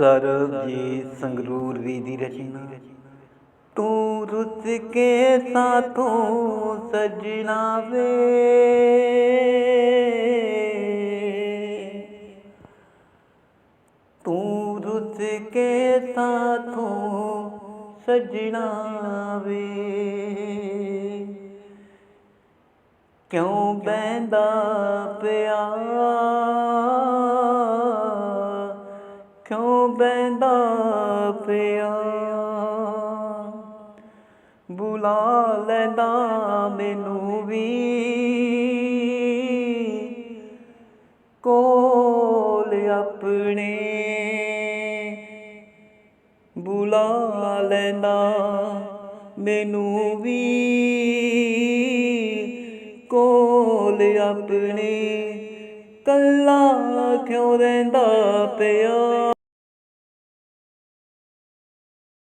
ਸਰਬਜੀਤ ਸੰਗਰੂਰ ਵੀ ਦੀ ਰਚਨਾ। ਤੂੰ ਰੁੱਸ ਕੇ ਸਾਥੋਂ ਸਜਣਾ ਵੇ। ਤੂੰ ਰੁੱਸ ਕੇ ਸਾਥੋਂ ਸਜਣਾ ਵੇ। ਕਿਉਂ ਬੈੰਦਾ ਪਿਆ ਕਿਉਂ ਬੈੰਦਾ ਪਿਆ? ਬੁਲਾ ਲੈਂਦਾ ਮੈਨੂੰ ਵੀ। ਕੋਲ ਆਪਣੇ। ਬੁਲਾ ਲੈਂਦਾ ਮੈਨੂੰ ਵੀ। ਕੋਲ ਆਪਣੇ। ਕੱਲਾ ਕਿਉਂ ਰਹਿੰਦਾ ਪਿਆ?